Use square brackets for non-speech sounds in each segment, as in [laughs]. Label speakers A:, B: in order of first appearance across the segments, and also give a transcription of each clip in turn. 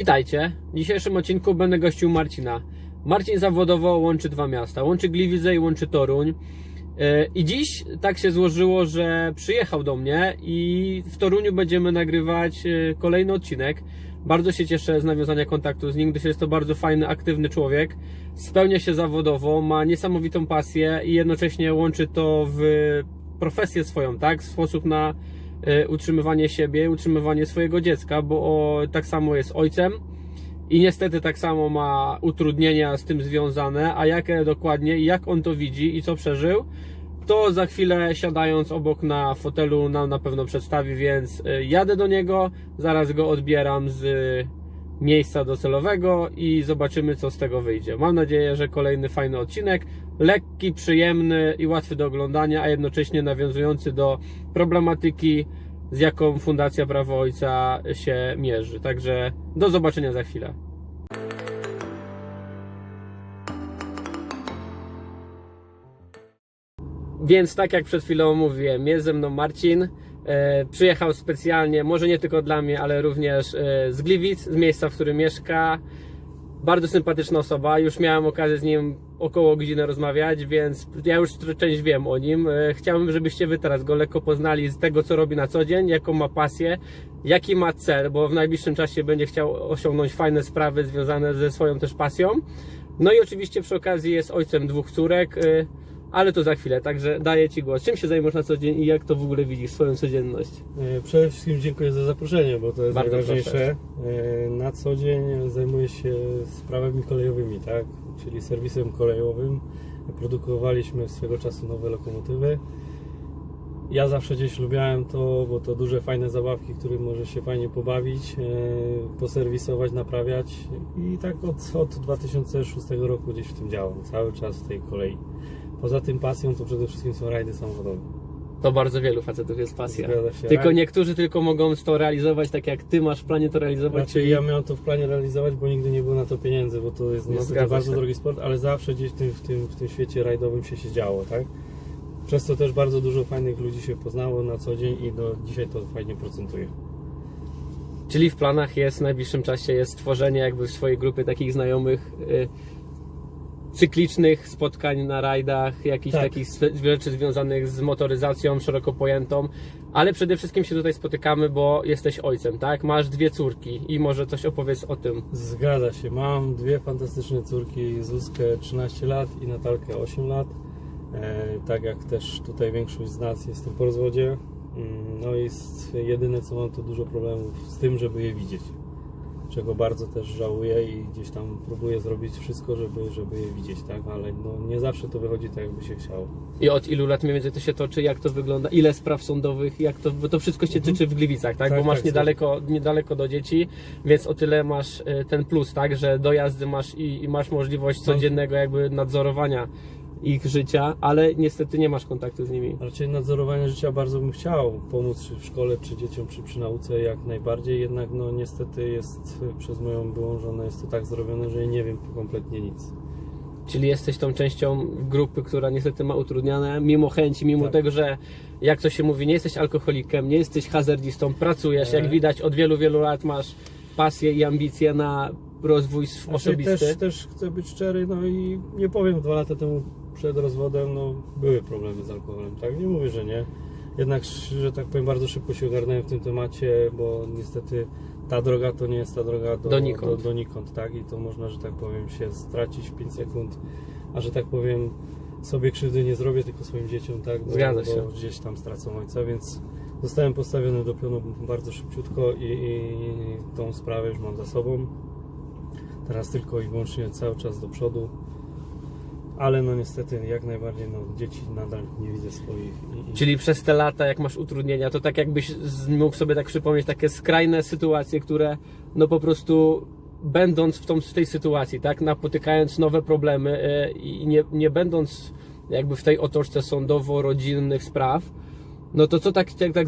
A: Witajcie. W dzisiejszym odcinku będę gościł Marcina. Marcin zawodowo łączy dwa miasta. Łączy Gliwice i łączy Toruń. Yy, I dziś tak się złożyło, że przyjechał do mnie i w Toruniu będziemy nagrywać yy, kolejny odcinek. Bardzo się cieszę z nawiązania kontaktu z nim, gdyż jest to bardzo fajny, aktywny człowiek. Spełnia się zawodowo, ma niesamowitą pasję i jednocześnie łączy to w profesję swoją, tak? Sposób na e, utrzymywanie siebie, utrzymywanie swojego dziecka, bo tak samo jest ojcem i niestety tak samo ma utrudnienia z tym związane, a jakie dokładnie i jak on to widzi i co przeżył, to za chwilę siadając obok na fotelu nam na pewno przedstawi, więc e, jadę do niego, zaraz go odbieram z miejsca docelowego i zobaczymy co z tego wyjdzie. Mam nadzieję, że kolejny fajny odcinek, lekki, przyjemny i łatwy do oglądania, a jednocześnie nawiązujący do problematyki, z jaką Fundacja Prawo Ojca się mierzy. Także do zobaczenia za chwilę. Więc tak jak przed chwilą mówiłem, jest ze mną Marcin. E, przyjechał specjalnie, może nie tylko dla mnie, ale również e, z Gliwic, z miejsca, w którym mieszka. Bardzo sympatyczna osoba. Już miałem okazję z nim około godziny rozmawiać, więc ja już część wiem o nim. E, Chciałbym, żebyście wy teraz go lekko poznali z tego, co robi na co dzień, jaką ma pasję, jaki ma cel, bo w najbliższym czasie będzie chciał osiągnąć fajne sprawy związane ze swoją też pasją. No i oczywiście przy okazji jest ojcem dwóch córek, e, ale to za chwilę, także daję Ci głos. Czym się zajmujesz na co dzień i jak to w ogóle widzisz, swoją codzienność?
B: E, Przede wszystkim dziękuję za zaproszenie, bo to jest
A: Bardzo
B: najważniejsze. E, Na co dzień zajmuję się sprawami kolejowymi, tak? Czyli serwisem kolejowym. Produkowaliśmy swego czasu nowe lokomotywy. Ja zawsze gdzieś lubiałem to, bo to duże, fajne zabawki, którym może się fajnie pobawić, e, poserwisować, naprawiać. I tak od, od 2006 roku gdzieś w tym działam, cały czas w tej kolei. Poza tym pasją to przede wszystkim są rajdy samochodowe.
A: To bardzo wielu facetów jest pasja. Tylko niektórzy tylko mogą to realizować tak jak Ty masz w planie to realizować.
B: Znaczy ja miałem to w planie realizować, bo nigdy nie było na to pieniędzy, bo to jest
A: No,
B: niestety bardzo
A: się.
B: drogi sport, ale zawsze gdzieś w tym, w, tym, w tym świecie rajdowym się się działo, tak? Przez to też bardzo dużo fajnych ludzi się poznało na co dzień i do dzisiaj to fajnie procentuje.
A: Czyli w planach jest w najbliższym czasie jest stworzenie jakby w swojej grupy takich znajomych y, cyklicznych spotkań na rajdach, jakichś
B: Tak.
A: takich rzeczy związanych z motoryzacją szeroko pojętą, ale przede wszystkim się tutaj spotykamy, bo jesteś ojcem, tak? Masz dwie córki i może coś opowiedz o tym.
B: Zgadza się, mam dwie fantastyczne córki, Zuzkę 13 lat i Natalkę 8 lat. E, tak jak też tutaj większość z nas jestem po rozwodzie. Mm, No jest jedyne co mam to dużo problemów z tym, żeby je widzieć. Czego bardzo też żałuję i gdzieś tam próbuję zrobić wszystko, żeby, żeby je widzieć, tak? Ale no, nie zawsze to wychodzi tak, jakby się chciało.
A: I od ilu lat mniej więcej to się toczy, jak to wygląda, ile spraw sądowych, jak to, bo to wszystko się tyczy w Gliwicach, tak?
B: Tak,
A: bo masz
B: tak,
A: niedaleko, niedaleko do dzieci, więc o tyle masz y, ten plus, tak? Że dojazdy masz i, i masz możliwość codziennego jakby nadzorowania ich życia, ale niestety nie masz kontaktu z nimi.
B: Raczej nadzorowania życia bardzo bym chciał pomóc czy w szkole, czy dzieciom, czy przy nauce jak najbardziej, jednak no niestety jest przez moją byłą żonę jest to tak zrobione, że nie wiem kompletnie nic.
A: Czyli jesteś tą częścią grupy, która niestety ma utrudniane, mimo chęci, mimo
B: Tak.
A: tego, że jak to się mówi, nie jesteś alkoholikiem, nie jesteś hazardzistą, pracujesz, jak
B: E.
A: widać od wielu, wielu lat masz pasję i ambicje na rozwój
B: Znaczy,
A: osobisty.
B: też, też chcę być szczery, no i nie powiem, dwa lata temu przed rozwodem, no były problemy z alkoholem, tak? Nie mówię, że nie. Jednak, że tak powiem, bardzo szybko się ogarnąłem w tym temacie, bo niestety ta droga to nie jest ta droga do,
A: Donikąd.
B: Do, donikąd tak? I to można, że tak powiem, się stracić w 5 sekund, a że tak powiem, sobie krzywdy nie zrobię, tylko swoim dzieciom, tak? Bo,
A: Zgadza się.
B: Bo gdzieś tam stracą ojca, więc zostałem postawiony do pionu bardzo szybciutko i, i tą sprawę już mam za sobą. Teraz tylko i wyłącznie cały czas do przodu. Ale no niestety jak najbardziej no, dzieci nadal nie widzę swoich. I, i...
A: Czyli przez te lata, jak masz utrudnienia, to tak jakbyś mógł sobie tak przypomnieć takie skrajne sytuacje, które no po prostu będąc w, tą, w tej sytuacji, tak, napotykając nowe problemy e, i nie, nie będąc jakby w tej otoczce sądowo-rodzinnych spraw, no to co tak, tak, tak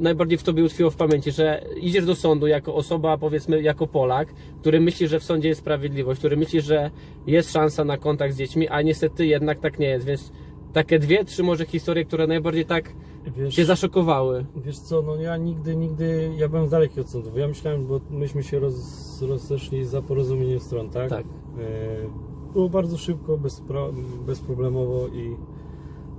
A: najbardziej w tobie utkwiło w pamięci, że idziesz do sądu jako osoba, powiedzmy, jako Polak, który myśli, że w sądzie jest sprawiedliwość, który myśli, że jest szansa na kontakt z dziećmi, a niestety jednak tak nie jest, więc takie dwie, trzy może historie, które najbardziej tak
B: Wiesz,
A: Cię zaszokowały?
B: wiesz co, no ja nigdy, nigdy, ja byłem daleki od sądów. Ja myślałem, bo myśmy się roz, rozeszli za porozumieniem stron, tak?
A: Tak.
B: E, Było bardzo szybko, bez, pro, bezproblemowo i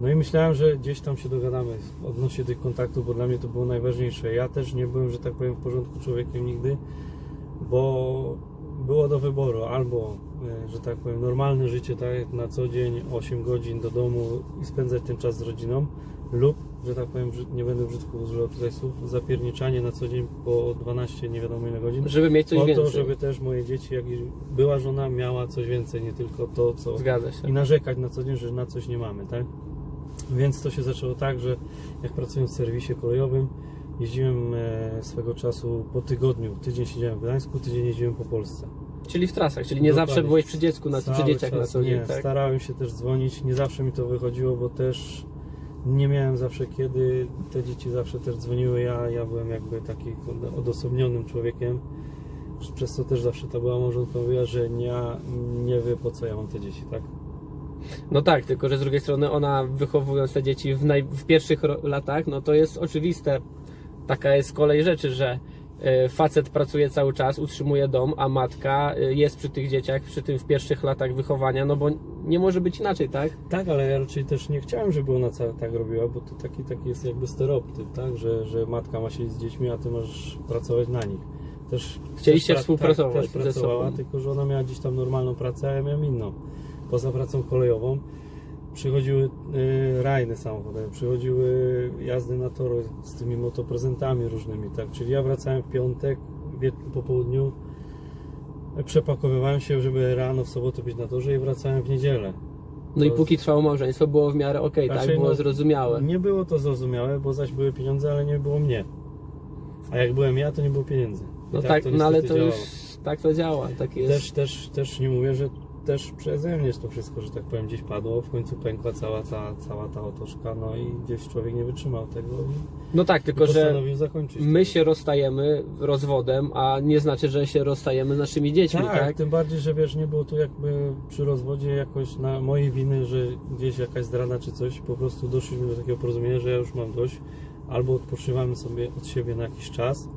B: no i myślałem, że gdzieś tam się dogadamy odnośnie tych kontaktów, bo dla mnie to było najważniejsze. Ja też nie byłem, że tak powiem, w porządku człowiekiem nigdy, bo było do wyboru albo, e, że tak powiem, normalne życie, tak jak na co dzień, 8 godzin do domu i spędzać ten czas z rodziną, lub, że tak powiem, nie będę brzydko używał tutaj słów, zapierniczanie na co dzień po 12 nie wiadomo ile godzin.
A: Żeby mieć coś
B: po
A: więcej.
B: to, żeby też moje dzieci, jak i była żona, miała coś więcej, nie tylko to, co
A: Zgadza się.
B: i narzekać na co dzień, że na coś nie mamy, tak? Więc to się zaczęło tak, że jak pracując w serwisie kolejowym, jeździłem e, swego czasu po tygodniu. Tydzień siedziałem w Gdańsku, tydzień jeździłem po Polsce.
A: Czyli w trasach, czyli nie
B: Dokładnie.
A: zawsze byłeś przy dziecku, na, przy dzieciach na
B: czas
A: co dzień,
B: nie,
A: tak?
B: starałem się też dzwonić, nie zawsze mi to wychodziło, bo też nie miałem zawsze kiedy, te dzieci zawsze też dzwoniły, ja, ja byłem jakby taki odosobnionym człowiekiem, przez co też zawsze ta była małżonka mówiła, że nie, nie wie po co ja mam te dzieci, tak?
A: No tak, tylko że z drugiej strony ona wychowując te dzieci w, naj, w pierwszych latach, no to jest oczywiste, taka jest kolej rzeczy, że e, facet pracuje cały czas, utrzymuje dom, a matka e, jest przy tych dzieciach, przy tym w pierwszych latach wychowania, no bo nie może być inaczej, tak?
B: Tak, ale ja raczej też nie chciałem, żeby ona tak robiła, bo to taki, taki jest jakby stereotyp, tak? Że, że matka ma siedzieć z dziećmi, a ty masz pracować na nich. Też,
A: Chcieliście
B: też pra-
A: współpracować
B: Tak, też pracowała, tylko że ona miała gdzieś tam normalną pracę, a ja miałem inną. Poza pracą kolejową przychodziły y, rajny samochodowe, przychodziły jazdy na toru z tymi motoprezentami różnymi, tak? Czyli ja wracałem w piątek, po południu, przepakowywałem się, żeby rano w sobotę być na torze i wracałem w niedzielę.
A: No i
B: To-
A: póki trwało małżeństwo, było w miarę okej, tak? Było
B: no,
A: zrozumiałe.
B: Nie było to zrozumiałe, bo zaś były pieniądze, ale nie było mnie. A jak byłem ja, to nie było pieniędzy. I
A: No tak, no ale to już
B: działało.
A: tak to działa, tak jest.
B: Też, też, też nie mówię, że też przeze mnie to wszystko, że tak powiem, gdzieś padło. W końcu pękła cała ta, cała ta otoczka, no i gdzieś człowiek nie wytrzymał tego i
A: No tak, tylko że
B: postanowił zakończyć.
A: my
B: to.
A: się rozstajemy rozwodem, a nie znaczy, że się rozstajemy z naszymi dziećmi,
B: tak,
A: tak?
B: tym bardziej, że wiesz, nie było tu jakby przy rozwodzie jakoś na mojej winy, że gdzieś jakaś zdrada czy coś, po prostu doszliśmy do takiego porozumienia, że ja już mam dość, albo odpoczywamy sobie od siebie na jakiś czas,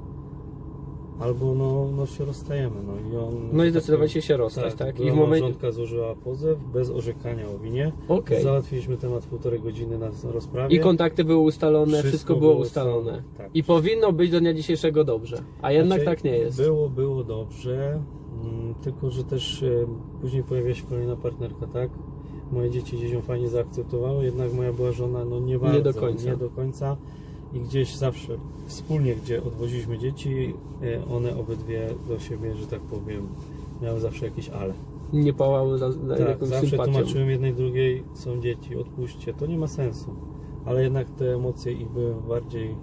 B: albo no, no się rozstajemy. No i, on,
A: No i zdecydowaliście się rozstać, tak?
B: była
A: I w momencie.
B: małżonka złożyła pozew bez orzekania o winie.
A: Okej.
B: Załatwiliśmy temat półtorej godziny na rozprawie.
A: I kontakty były ustalone, wszystko,
B: Wszystko
A: było
B: było
A: ustalone.
B: tak.
A: I powinno być do dnia dzisiejszego dobrze. A jednak
B: Znaczy,
A: tak nie jest.
B: Było, było dobrze, mm, tylko że też e, później pojawia się kolejna partnerka, tak? Moje dzieci gdzieś ją fajnie zaakceptowały, jednak moja była żona, no nie bardzo,
A: do końca.
B: nie do końca. I gdzieś zawsze wspólnie, gdzie odwoziliśmy dzieci, e, one obydwie do siebie, że tak powiem, miały zawsze jakieś ale.
A: Nie pałały za, za
B: Tak,
A: jakąś
B: zawsze
A: sympatią.
B: tłumaczyłem jednej drugiej, są dzieci, odpuśćcie, to nie ma sensu. Ale jednak te emocje ich były bardziej,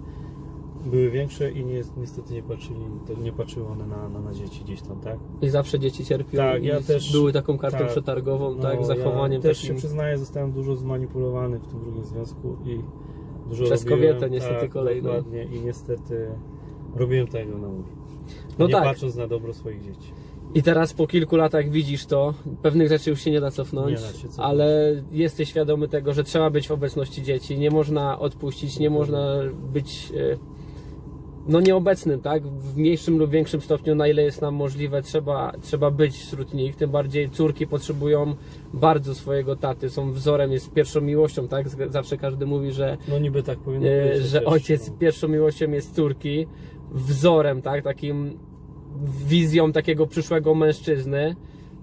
B: były większe i nie, niestety nie patrzyli, nie patrzyły one na, na, na dzieci gdzieś tam, tak?
A: I zawsze dzieci cierpią
B: Tak, ja też-
A: były taką kartą
B: tak.
A: przetargową,
B: No,
A: tak? Zachowaniem
B: ja też
A: takim.
B: się przyznaję, zostałem dużo zmanipulowany w tym drugim związku i dużo
A: Przez
B: robiłem,
A: kobietę niestety
B: tak,
A: kolejną.
B: Dokładnie i niestety robiłem tego na mówi.
A: No
B: nie
A: tak.
B: patrząc na dobro swoich dzieci.
A: I teraz po kilku latach widzisz to, pewnych rzeczy już się nie da cofnąć,
B: Nie da cofnąć.
A: ale jesteś świadomy tego, że trzeba być w obecności dzieci, nie można odpuścić, nie można być e, no nieobecnym, tak? W mniejszym lub większym stopniu, na ile jest nam możliwe, trzeba, trzeba być wśród nich, tym bardziej córki potrzebują bardzo swojego taty, są wzorem, jest pierwszą miłością, tak? Zawsze każdy mówi, że
B: No niby tak powinno
A: e,
B: być.
A: że
B: też,
A: ojciec
B: no.
A: pierwszą miłością jest córki, wzorem, tak, takim wizją takiego przyszłego mężczyzny,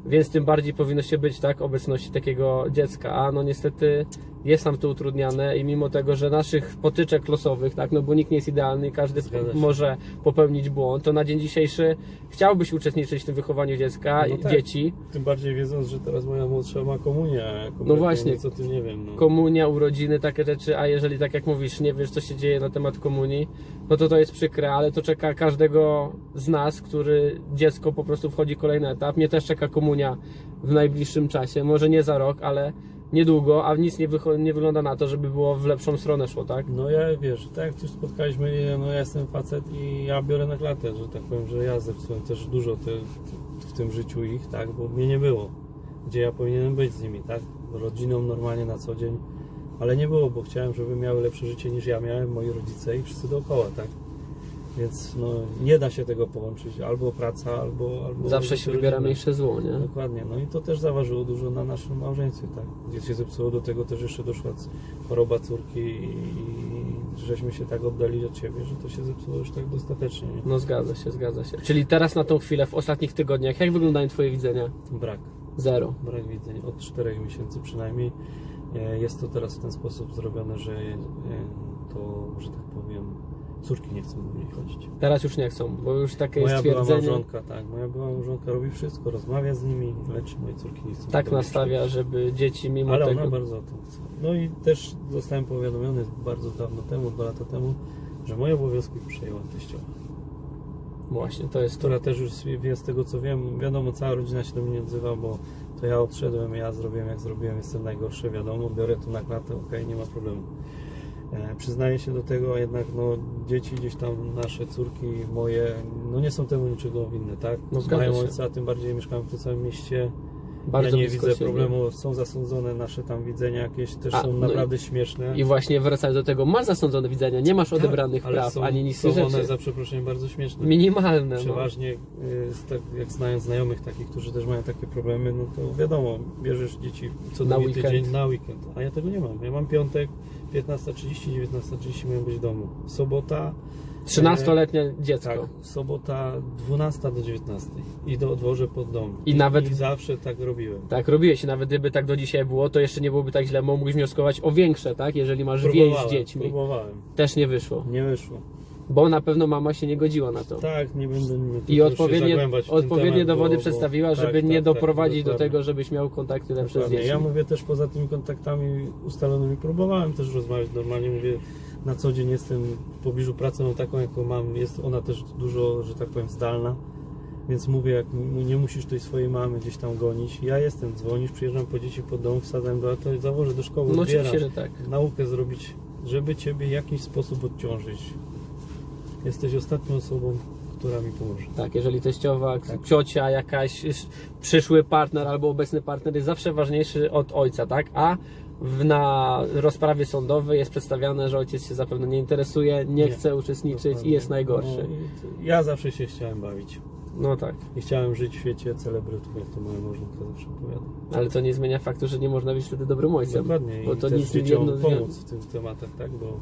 A: więc tym bardziej powinno się być, tak, obecności takiego dziecka, a no niestety jest nam to utrudniane i mimo tego, że naszych potyczek losowych, tak, no bo nikt nie jest idealny i każdy może popełnić błąd, to na dzień dzisiejszy chciałbyś uczestniczyć w tym wychowaniu dziecka,
B: No
A: i
B: tak.
A: dzieci,
B: Tym bardziej wiedząc, że teraz moja młodsza ma komunię,
A: No właśnie.
B: nic o tym nie wiem. No.
A: komunia, urodziny, takie rzeczy, a jeżeli tak jak mówisz, nie wiesz co się dzieje na temat komunii, no to to jest przykre, ale to czeka każdego z nas, który dziecko po prostu wchodzi kolejny etap. Mnie też czeka komunia w najbliższym czasie, może nie za rok, ale niedługo, a nic nie, nie wygląda na to, żeby było w lepszą stronę szło, tak?
B: No ja wiesz, tak jak tu spotkaliśmy, no ja jestem facet i ja biorę na klatę, że tak powiem, że ja zepsułem też dużo te, w tym życiu ich, tak, bo mnie nie było, gdzie ja powinienem być z nimi, tak, rodziną normalnie na co dzień, Ale nie było, bo chciałem, żeby miały lepsze życie niż ja miałem, moi rodzice i wszyscy dookoła, tak? Więc no, nie da się tego połączyć. Albo praca, albo... albo
A: Zawsze się wybiera mniejsze zło, nie?
B: Dokładnie, no i to też zaważyło dużo na naszym małżeństwie, tak? Gdzie się zepsuło, do tego też jeszcze doszła choroba córki i żeśmy się tak oddali od siebie, że to się zepsuło już tak dostatecznie, nie?
A: No zgadza się, zgadza się. Czyli teraz na tą chwilę, w ostatnich tygodniach, jak wyglądają Twoje widzenia?
B: Brak,
A: Zero.
B: brak widzeń od 4 miesięcy przynajmniej. E, Jest to teraz w ten sposób zrobione, że e, to, że tak powiem, córki nie chcą do mnie chodzić.
A: Teraz już nie chcą, bo już takie jest
B: Moja była
A: stwierdzenie.
B: małżonka, tak, moja była małżonka robi wszystko, rozmawia z nimi, lecz moje córki nie chcą
A: Tak nastawia, żeby dzieci mimo
B: Ale
A: tego...
B: ona bardzo o tym chce. No i też zostałem powiadomiony bardzo dawno temu, dwa lata temu, że moje obowiązki przejęła teściowa.
A: Właśnie, to jest to.
B: Która też już wie z tego co wiem, wiadomo, cała rodzina się do mnie nie odzywa, bo to ja odszedłem, ja zrobiłem jak zrobiłem, jestem najgorszy, wiadomo, biorę to na klatę, okej, nie ma problemu. E, przyznaję się do tego, a jednak no, dzieci gdzieś tam, nasze córki, moje, no nie są temu niczego winne, tak?
A: No,
B: Mają ojca, tym bardziej mieszkamy w tym samym mieście.
A: Bardzo
B: ja nie widzę
A: siebie.
B: problemu, są zasądzone nasze tam widzenia jakieś, też
A: A,
B: są
A: no i-
B: naprawdę śmieszne.
A: I właśnie wracając do tego, masz zasądzone widzenia, nie masz odebranych
B: Tak,
A: praw,
B: są,
A: ani nic
B: są
A: rzeczy.
B: one za przeproszeniem bardzo śmieszne.
A: Minimalne. No.
B: Przeważnie, z tak, jak znając znajomych takich, którzy też mają takie problemy, no to wiadomo, bierzesz dzieci co
A: Na weekend.
B: tydzień na weekend, a ja tego nie mam. Ja mam piątek, 15.30, 19.30 mają być w domu. Sobota,
A: 13-letnie dziecko.
B: tak, sobota 12 do 19 i do odwożę pod dom.
A: I nawet-
B: I zawsze tak robiłem.
A: Tak, robiłeś. I Nawet gdyby tak do dzisiaj było, to jeszcze nie byłoby tak źle, bo mógłbyś wnioskować o większe, tak? Jeżeli masz więź z dziećmi.
B: próbowałem.
A: Też nie wyszło.
B: Nie wyszło.
A: Bo na pewno mama się nie godziła na to.
B: Tak, nie będę nie
A: I odpowiednie, odpowiednie
B: temat,
A: dowody
B: bo- bo-
A: przedstawiła,
B: tak,
A: żeby
B: tak,
A: nie
B: tak,
A: doprowadzić do
B: dokładnie.
A: tego, żebyś miał kontakty lepsze z dziećmi.
B: Ja mówię też poza tymi kontaktami ustalonymi, próbowałem też rozmawiać normalnie, mówię na co dzień jestem w pobliżu pracy mam taką jaką mam, jest ona też dużo, że tak powiem zdalna, więc mówię jak nie musisz tej swojej mamy gdzieś tam gonić, ja jestem, dzwonisz, przyjeżdżam po dzieci pod dom, wsadzam do auta i zawożę do szkoły,
A: No
B: odbieram,
A: oczywiście, że tak.
B: naukę zrobić, żeby Ciebie w jakiś sposób odciążyć. Jesteś ostatnią osobą, która mi pomoże.
A: Tak, jeżeli teściowa,
B: Tak.
A: ciocia, jakaś sz- przyszły partner albo obecny partner jest zawsze ważniejszy od ojca, tak? A w, na rozprawie sądowej jest przedstawiane, że ojciec się zapewne nie interesuje, nie,
B: Nie.
A: chce uczestniczyć i jest najgorszy.
B: No, ja zawsze się chciałem bawić.
A: No tak,
B: I chciałem żyć w świecie celebrytów, jak to moja małżonka zawsze opowiada.
A: ale to nie zmienia faktu, że nie można być wtedy dobrym ojcem.
B: Dokładnie.
A: Bo
B: I
A: to nic
B: dzieciom
A: jedno-
B: pomóc w tych tematach, tak? Bo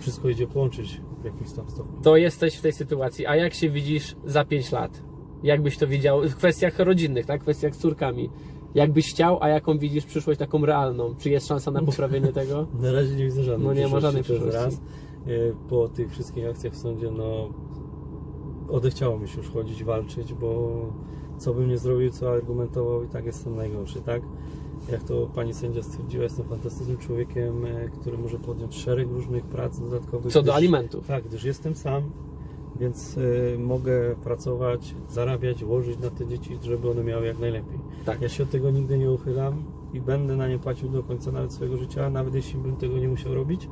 B: wszystko idzie połączyć w jakimś tam stopniu.
A: To jesteś w tej sytuacji, a jak się widzisz za 5 lat? Jak byś to widział w kwestiach rodzinnych, tak? W kwestiach z córkami. Jak byś chciał, a jaką widzisz przyszłość taką realną? Czy jest szansa na poprawienie tego? [laughs]
B: Na razie nie widzę żadnej
A: No nie ma żadnej przyszłości.
B: raz. E, Po tych wszystkich akcjach w sądzie, no odechciało mi się już chodzić, walczyć, bo co bym nie zrobił, co argumentował i tak jestem najgorszy, tak? Jak to pani sędzia stwierdziła, jestem fantastycznym człowiekiem, e, który może podjąć szereg różnych prac dodatkowych.
A: Co do
B: gdyż-
A: alimentów.
B: Tak, gdyż jestem sam, więc e, mogę pracować, zarabiać, łożyć na te dzieci, żeby one miały jak najlepiej.
A: Tak.
B: Ja się od tego nigdy nie uchylam i będę na nie płacił do końca nawet swojego życia, nawet jeśli bym tego nie musiał robić,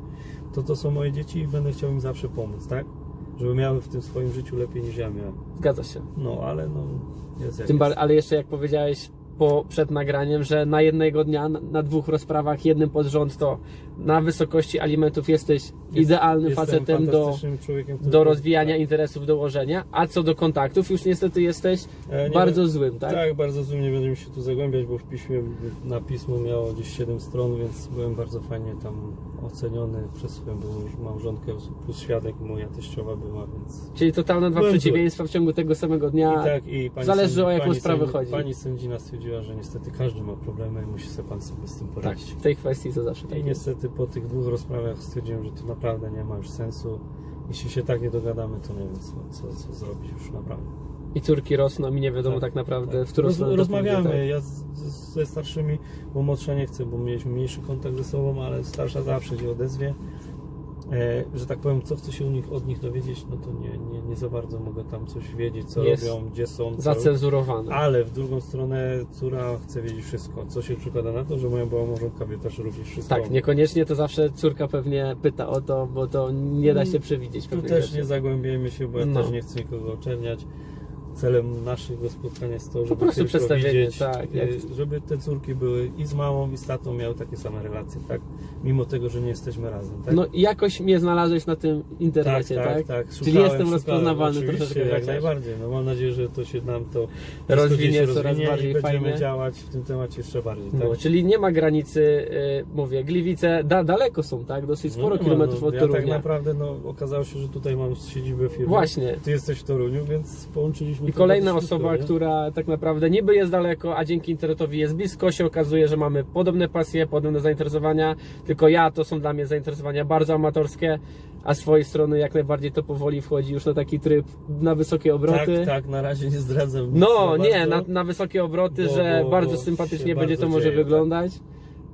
B: to to są moje dzieci i będę chciał im zawsze pomóc, tak? Żeby miały w tym swoim życiu lepiej niż ja miałem.
A: Zgadza się.
B: No, ale no, jest jak
A: Tym
B: jest.
A: ale jeszcze jak powiedziałeś po, przed nagraniem, że na jednego dnia, na, na dwóch rozprawach, jednym pod rząd, to na wysokości alimentów jesteś
B: Jest-
A: idealnym facetem do, do rozwijania interesów, dołożenia, a co do kontaktów, już niestety jesteś
B: E,
A: bardzo
B: wiem-
A: złym, tak?
B: Tak, bardzo złym, nie będziemy się tu zagłębiać, bo w piśmie na pismo miało gdzieś 7 stron, więc byłem bardzo fajnie tam oceniony przez swoją małżonkę, plus świadek moja teściowa była, więc...
A: Czyli totalne dwa
B: Byłem
A: przeciwieństwa w ciągu tego samego dnia.
B: I tak, i pani
A: zależy, o jaką
B: pani
A: sprawę chodzi.
B: Pani sędzina stwierdziła, że niestety każdy ma problemy i musi sobie pan sobie z tym
A: tak,
B: poradzić.
A: w tej kwestii to zawsze tak
B: I
A: jest.
B: niestety po tych dwóch rozprawach stwierdziłem, że to naprawdę nie ma już sensu. Jeśli się tak nie dogadamy, to nie wiem co, co, co zrobić już naprawdę.
A: I córki rosną i nie wiadomo tak,
B: Tak,
A: naprawdę,
B: tak.
A: w którą
B: Roz,
A: stronę
B: Rozmawiamy,
A: tak?
B: ja z, z, ze starszymi, bo młodsza nie chcę, bo mieliśmy mniejszy kontakt ze sobą, ale starsza zawsze się odezwie. E, że tak powiem, co chcę się u nich, od nich dowiedzieć, no to nie, nie, nie za bardzo mogę tam coś wiedzieć, co
A: Jest
B: robią, gdzie są. Co...
A: Zacenzurowane.
B: Ale w drugą stronę córa chce wiedzieć wszystko, co się przykłada na to, że moja była małżonka wie też również wszystko.
A: Tak, niekoniecznie to zawsze córka pewnie pyta o to, bo to nie da się przewidzieć
B: Tu też
A: rzeczy.
B: nie zagłębiajmy się, bo ja
A: No.
B: też nie chcę nikogo oczerniać. Celem naszego spotkania jest to, żeby
A: prostu
B: tylko
A: przedstawienie,
B: widzieć,
A: tak,
B: e,
A: jak-
B: żeby te córki były i z mamą, i z tatą miały takie same relacje, tak? Mimo tego, że nie jesteśmy razem, tak?
A: No jakoś mnie znalazłeś na tym internecie, tak?
B: tak.
A: Czyli jestem rozpoznawalny
B: oczywiście,
A: troszeczkę
B: jak
A: chociaż.
B: najbardziej. No mam nadzieję, że to się nam to
A: Rozwinie coraz bardziej
B: i będziemy
A: fajnie.
B: działać w tym temacie jeszcze bardziej. Tak?
A: No, czyli nie ma granicy, y, mówię, Gliwice da, daleko są, tak? Dosyć sporo
B: No, no,
A: kilometrów
B: no,
A: od
B: ja
A: Torunia.
B: tak naprawdę no, okazało się, że tutaj mam siedzibę firmy.
A: Właśnie.
B: Ty jesteś w Toruniu, więc połączyliśmy
A: I kolejna osoba,
B: nie?
A: która tak naprawdę niby jest daleko, a dzięki internetowi jest blisko, się okazuje, że mamy podobne pasje, podobne zainteresowania, tylko ja to są dla mnie zainteresowania bardzo amatorskie, a z swojej strony jak najbardziej to powoli wchodzi już na taki tryb na wysokie obroty.
B: Tak, tak, na razie nie zdradzam. nic
A: No nie,
B: bardzo.
A: na, na wysokie obroty,
B: Bo-
A: że
B: bo-
A: bardzo sympatycznie będzie to może
B: dzieje, tak.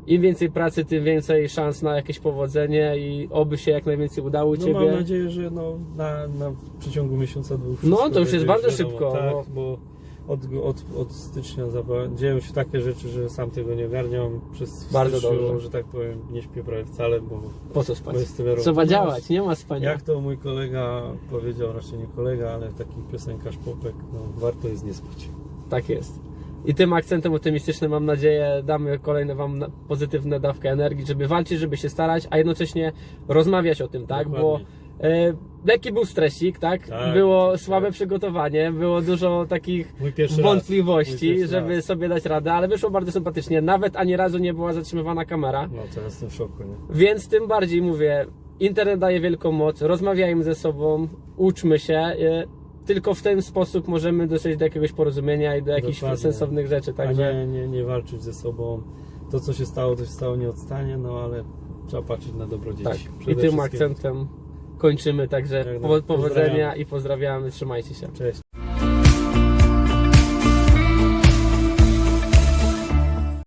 A: Im więcej pracy, tym więcej szans na jakieś powodzenie i oby się jak najwięcej udało u
B: No
A: Ciebie.
B: mam nadzieję, że no, na, na przeciągu miesiąca dwóch
A: No, to już jest bardzo
B: wiadomo,
A: szybko,
B: Tak,
A: bo-
B: bo od, od, od stycznia dzieją się takie rzeczy, że sam tego nie ogarniam. Przez
A: Bardzo
B: styczniu,
A: dobrze.
B: że tak powiem, nie śpię prawie wcale, bo
A: Po co spać? Trzeba
B: roboty.
A: działać, nie ma spania.
B: jak to mój kolega powiedział, raczej nie kolega, ale taki piosenkarz popek, no warto jest nie spać.
A: Tak jest. I tym akcentem optymistycznym mam nadzieję damy kolejne Wam pozytywne dawkę energii, żeby walczyć, żeby się starać, a jednocześnie rozmawiać o tym, tak? Bo
B: Dokładnie.
A: e, lekki był stresik, tak?
B: Tak,
A: było
B: tak.
A: słabe przygotowanie, było dużo takich wątpliwości, żeby
B: raz.
A: sobie dać radę, ale wyszło bardzo sympatycznie. Nawet ani razu nie była zatrzymywana kamera.
B: No to jestem w szoku, nie?
A: Więc tym bardziej mówię, internet daje wielką moc, rozmawiajmy ze sobą, uczmy się. e, Tylko w ten sposób możemy dotrzeć do jakiegoś porozumienia i do jakichś
B: Dokładnie.
A: sensownych rzeczy.
B: A
A: Także
B: nie, nie, nie walczyć ze sobą. To, co się stało, to się stało, nie odstanie, no ale trzeba patrzeć na dobro dzieci.
A: tak. I tym akcentem kończymy. Także powodzenia i pozdrawiamy. Trzymajcie się.
B: Cześć.